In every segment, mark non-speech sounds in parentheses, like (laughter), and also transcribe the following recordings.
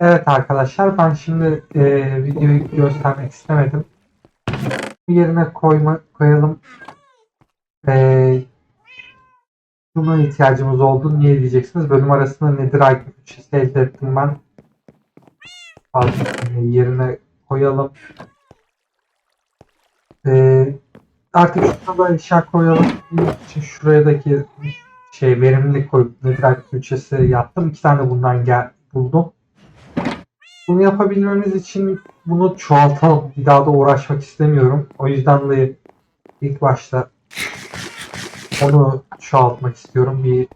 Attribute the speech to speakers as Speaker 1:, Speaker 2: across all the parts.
Speaker 1: Evet arkadaşlar ben şimdi e, videoyu göstermek istemedim. Yerine koyma, koyalım. E, buna ihtiyacımız oldu. Niye diyeceksiniz? Bölüm arasında nedir item bütçesi elde ettim ben. Fazla e, yerine koyalım. E, artık şuna da koyalım. Şuradaki şey verimlilik koyup nedir item bütçesi yaptım. İki tane bundan gel buldum. Bunu yapabilmemiz için bunu çoğaltalım. Bir daha da uğraşmak istemiyorum. O yüzden de ilk başta onu çoğaltmak istiyorum. Bir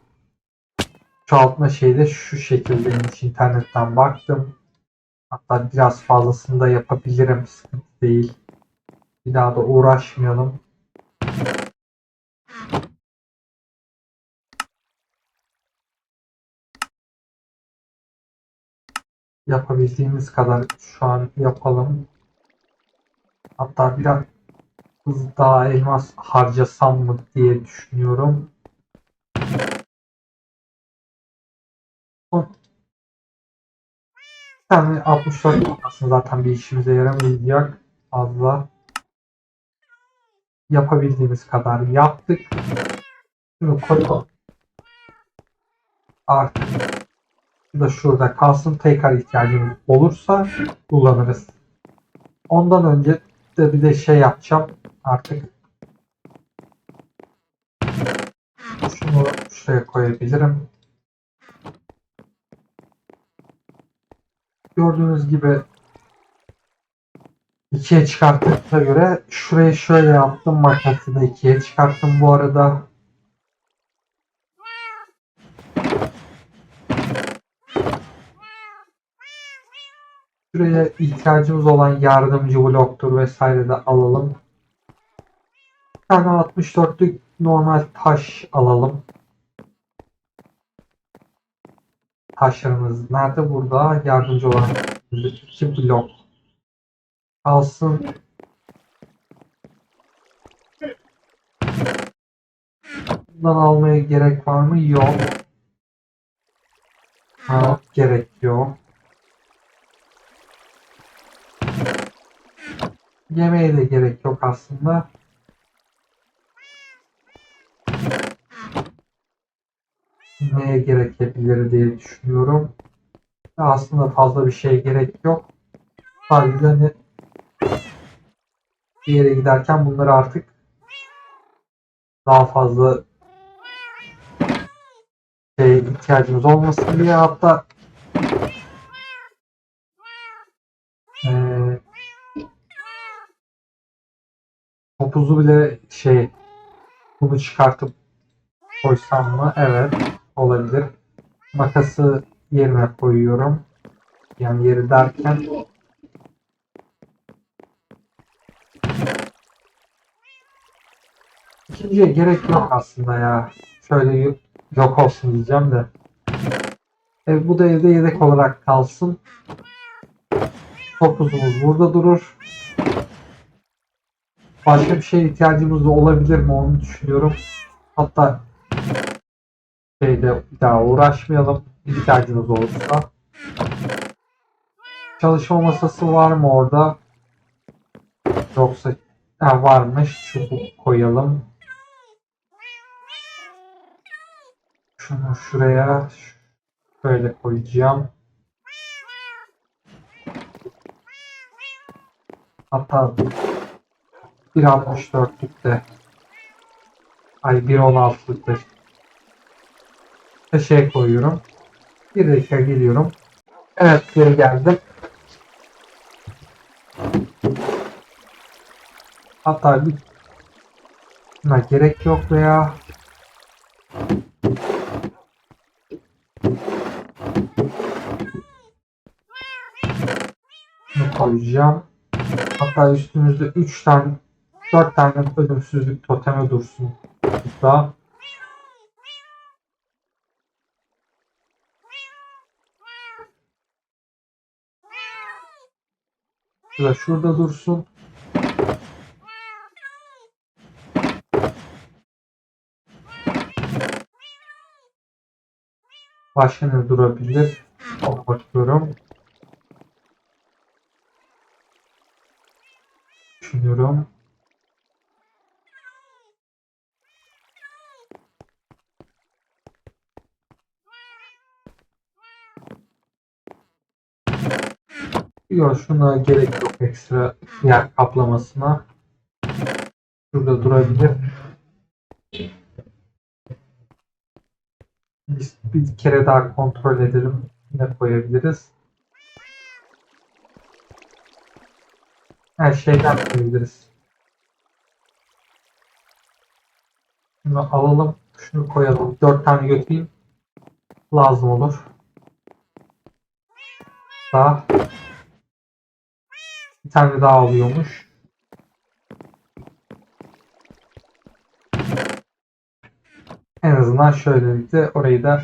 Speaker 1: çoğaltma şeyi de şu şekilde hiç internetten baktım. Hatta biraz fazlasını da yapabilirim. Sıkıntı değil. Bir daha da uğraşmayalım. Yapabildiğimiz kadar şu an yapalım. Hatta biraz daha elmas harcasam mı diye düşünüyorum. Tane 64 aslında zaten bir işimize yaramayacak fazla. Yapabildiğimiz kadar yaptık. Şunu koyalım. Artık da şurada kalsın. Tekrar ihtiyacımız olursa kullanırız. Ondan önce de bir de şey yapacağım. Artık şunu şuraya koyabilirim. Gördüğünüz gibi ikiye çıkarttığına göre şurayı şöyle yaptım. Makası da ikiye çıkarttım bu arada. Şuraya ihtiyacımız olan yardımcı bloktur vesaire de alalım. Bir tane 64'lük normal taş alalım. Taşlarımız nerede? Burada. Yardımcı olan 2 blok kalsın. Bundan almaya gerek var mı? Yok. Ha, gerek yok. Yemeğe de gerek yok aslında. Neye gerekebilir diye düşünüyorum. Aslında fazla bir şeye gerek yok. Sadece hani bir yere giderken bunları artık daha fazla şey ihtiyacımız olmasın diye hatta topuzu bile şey bunu çıkartıp koysam mı? Evet olabilir. Makası yerine koyuyorum. Yani yeri derken ikinciye gerek yok aslında ya. Şöyle yok olsun diyeceğim de. E, bu da evde yedek olarak kalsın. Topuzumuz burada durur. Başka bir şeye ihtiyacımız da olabilir mi onu düşünüyorum. Hatta şeyde bir daha uğraşmayalım. İhtiyacımız olursa. Çalışma masası var mı orada? Yoksa ha, varmış. Çubuk koyalım. Şunu şuraya şöyle koyacağım. Hatta 1.64'lükte ay 1.16'lıkta şey koyuyorum. Bir dakika geliyorum. Evet geri geldim. Hatta bir buna gerek yok veya bunu koyacağım. Hatta üstümüzde 3 tane 4 tane ölümsüzlük totemi dursun. Daha Şurada, şurada dursun. Başka ne durabilir? Ona bakıyorum. Düşünüyorum. Yok şuna gerek yok ekstra yer kaplamasına. Şurada durabilir. Biz bir kere daha kontrol edelim. Ne koyabiliriz? Her şeyden koyabiliriz. Şunu alalım. Şunu koyalım. Dört tane götüreyim. Lazım olur. Daha bir tane daha alıyormuş. En azından şöylelikle orayı da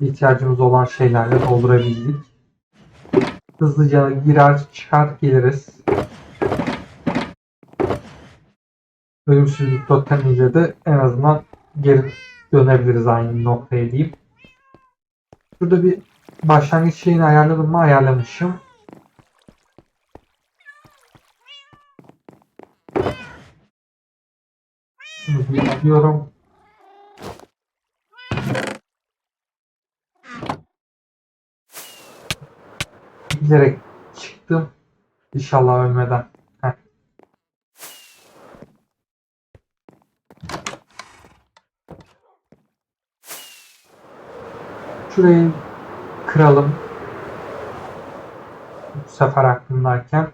Speaker 1: ihtiyacımız olan şeylerle doldurabildik. Hızlıca girer çıkar geliriz. Ölümsüzlük totemiyle de en azından geri dönebiliriz aynı noktaya diyeyim. Burada bir başlangıç şeyini ayarladım mı ayarlamışım. Şunu bir alıyorum. Bilerek çıktım. İnşallah ölmeden. Heh. Şurayı kıralım. Bu sefer aklımdayken.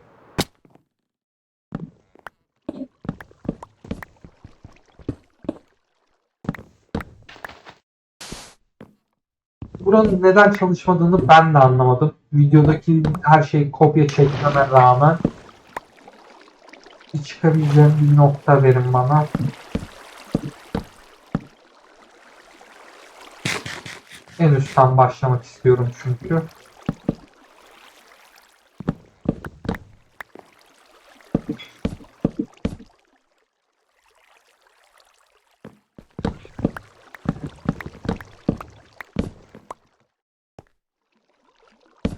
Speaker 1: Buranın neden çalışmadığını ben de anlamadım. Videodaki her şeyi kopya çekmeme rağmen bir çıkabileceğim bir nokta verin bana. En üstten başlamak istiyorum çünkü.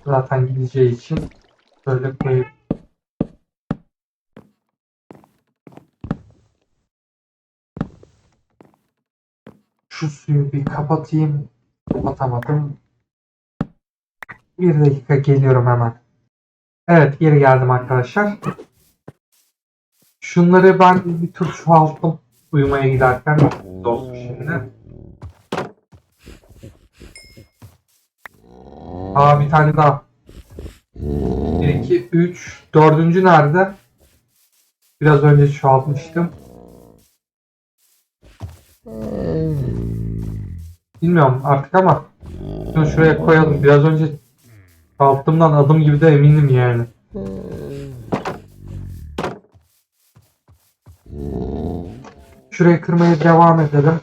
Speaker 1: Zaten gideceği için böyle koyup şu suyu bir kapatayım. Kapatamadım. Bir dakika geliyorum hemen. Evet geri geldim arkadaşlar. Şunları ben bir tur çoğalttım uyumaya giderken. Doldu şimdi. Aa bir tane daha. 1, 2, 3. Dördüncü nerede? Biraz önce çoğaltmıştım. Bilmiyorum artık ama şunu şuraya koyalım. Biraz önce çoğalttığımdan adım gibi de eminim yani. Şurayı kırmaya devam edelim.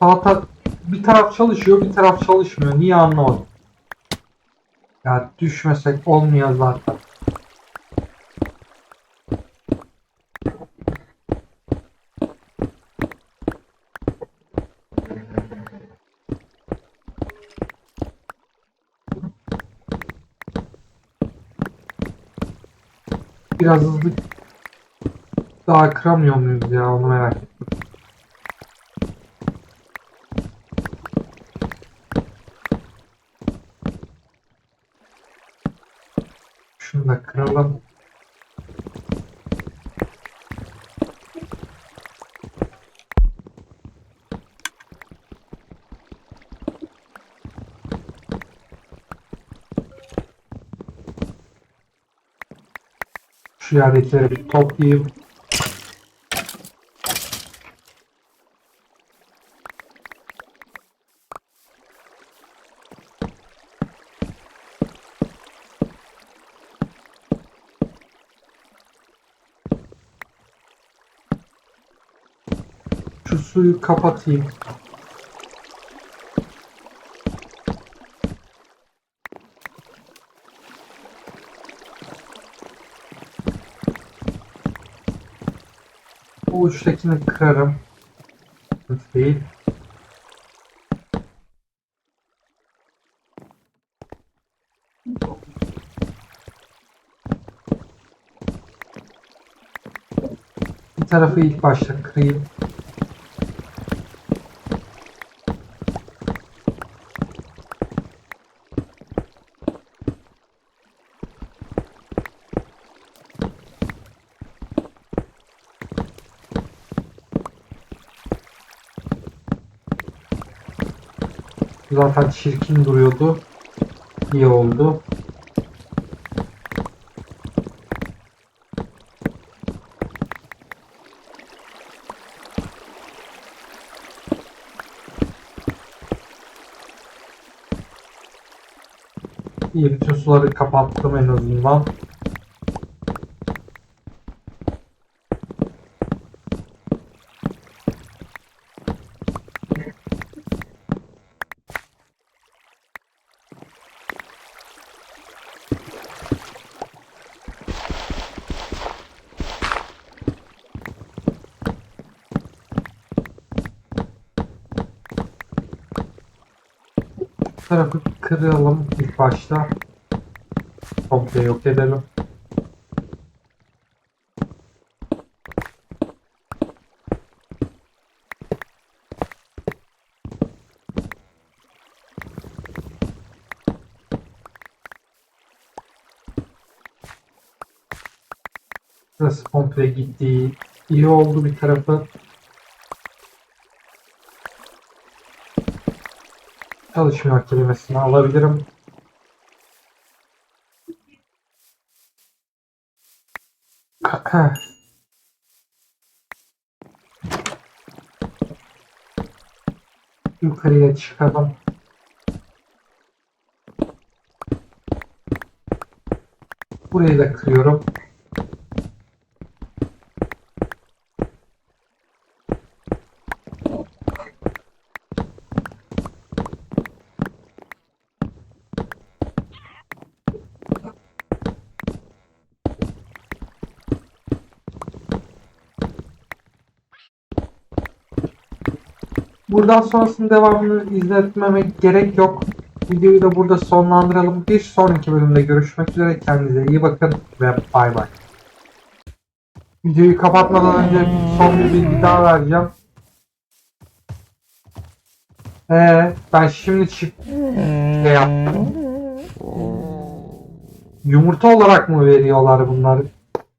Speaker 1: Salata bir taraf çalışıyor, bir taraf çalışmıyor. Niye anlamadım. Ya düşmesek olmuyor zaten. Biraz hızlı daha kıramıyor muyuz ya onu merak ettim. Şunu da kıralım. Şu yerdekileri bir toplayayım. Şu suyu kapatayım. Bu uçtakini kırarım. Sıkıntı değil. Bir tarafı ilk başta kırayım. Zaten çirkin duruyordu. İyi oldu. İyi bütün suları kapattım en azından. Tarafı kıralım ilk başta. Komple yok edelim. Burası komple gitti. İyi oldu bir tarafı. Çalışmıyor kelimesini alabilirim. (clears throat) Yukarıya çıkalım. Burayı da kırıyorum. Buradan sonrasının devamını izletmemek gerek yok. Videoyu da burada sonlandıralım. Bir sonraki bölümde görüşmek üzere. Kendinize iyi bakın ve bay bay. Videoyu kapatmadan önce son bir bilgi daha vereceğim. Ee, ben şimdi çift şey yaptım. Yumurta olarak mı veriyorlar bunları?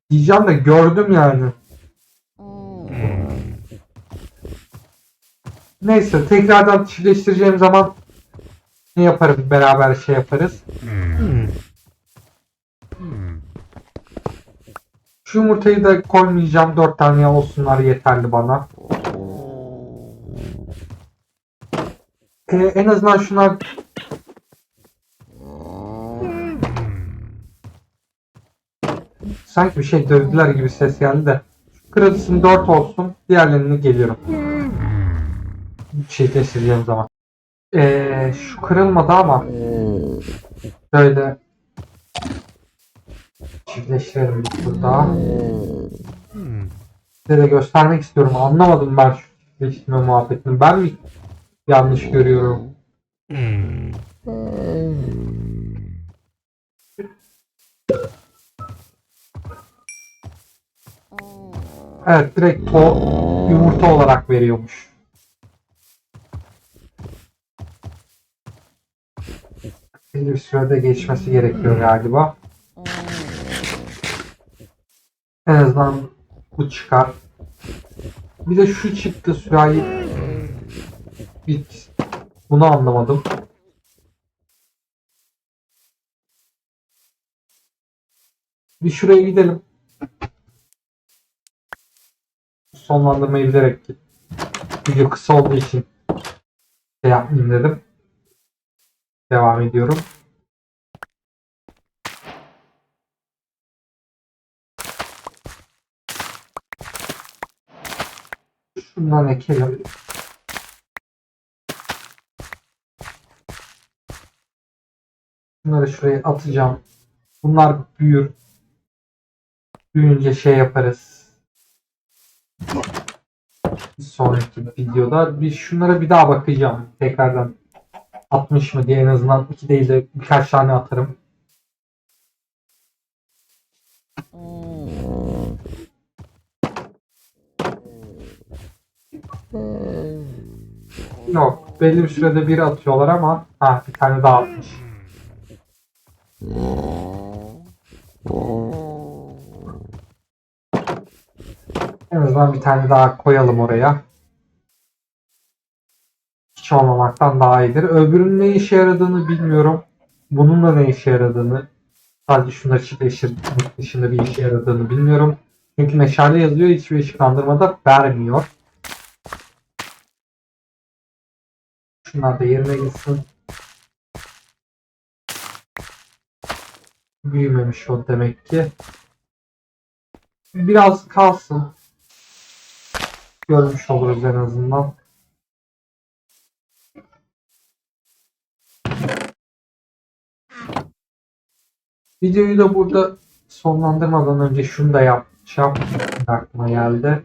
Speaker 1: Diyeceğim de gördüm yani. Neyse tekrardan çiftleştireceğim zaman ne yaparım beraber şey yaparız. Şu yumurtayı da koymayacağım. Dört tane olsunlar yeterli bana. Ee, en azından şuna sanki bir şey dövdüler gibi ses geldi de. Şu kırılsın 4 olsun. Diğerlerini geliyorum. Çiftleştireceğim zaman. Ee, şu kırılmadı ama böyle çiftleştirelim daha. Size de göstermek istiyorum. Anlamadım ben şu çiftleştirme muhabbetini. Ben mi yanlış görüyorum? Evet direkt to yumurta olarak veriyormuş. Bir sürede geçmesi gerekiyor galiba. En azından bu çıkar. Bir de şu çıktı sürahi. Bit. Bunu anlamadım. Bir şuraya gidelim. Sonlandırmayı bilerek. Video kısa olduğu için şey yapmayayım dedim. Devam ediyorum. Şundan ekelim. Bunları şuraya atacağım. Bunlar büyür. Büyüyünce şey yaparız. Bir sonraki videoda bir şunlara bir daha bakacağım tekrardan 60 mı diye en azından iki değil de birkaç tane atarım. Yok belli bir sürede bir atıyorlar ama ha bir tane daha atmış. En azından bir tane daha koyalım oraya. Hiç olmamaktan daha iyidir. Öbürünün ne işe yaradığını bilmiyorum. Bunun da ne işe yaradığını sadece şunları çiftleştirmek dışında bir işe yaradığını bilmiyorum. Çünkü meşale yazıyor hiçbir ışıklandırmada vermiyor. Şunlar da yerine gitsin. Büyümemiş o demek ki. Biraz kalsın. Görmüş oluruz en azından. Videoyu da burada sonlandırmadan önce şunu da yapacağım. Aklıma geldi.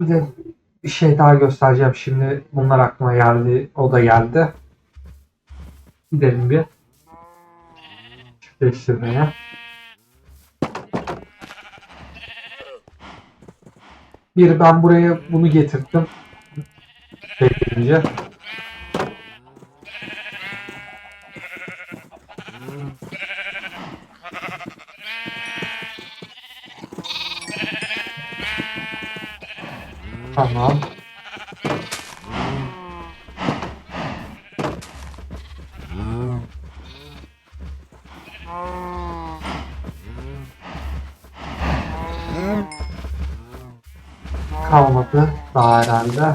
Speaker 1: Bir de bir şey daha göstereceğim şimdi. Bunlar aklıma geldi. O da geldi. Gidelim bir. Çiftleştirmeye. Bir ben buraya bunu getirdim. Bekleyince. Tamam. Kalmadı daha herhalde.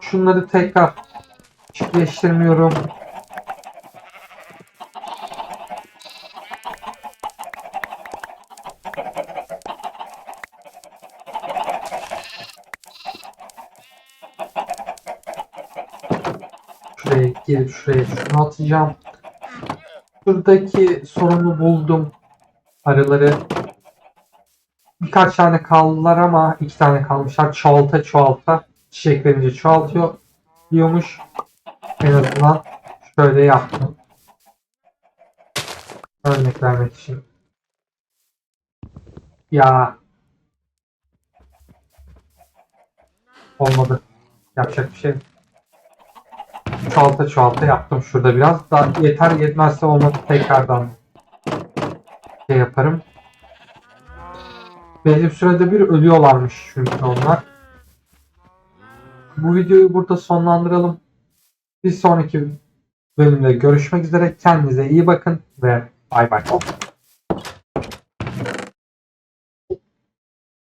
Speaker 1: Şunları tekrar çiftleştirmiyorum. Girip şuraya şunu atacağım. Şuradaki sorunu buldum. Arıları birkaç tane kaldılar ama iki tane kalmışlar. Çoğalta çoğalta çiçek verince çoğaltıyor diyormuş. En azından şöyle yaptım. Örnek vermek için. Ya olmadı. Yapacak bir şey. yok. Çoğalta çoğalta yaptım şurada biraz. Daha yeter yetmezse olmadı tekrardan şey yaparım. Belli bir sürede bir ölüyorlarmış çünkü onlar. Bu videoyu burada sonlandıralım. Bir sonraki bölümde görüşmek üzere. Kendinize iyi bakın ve bay bay.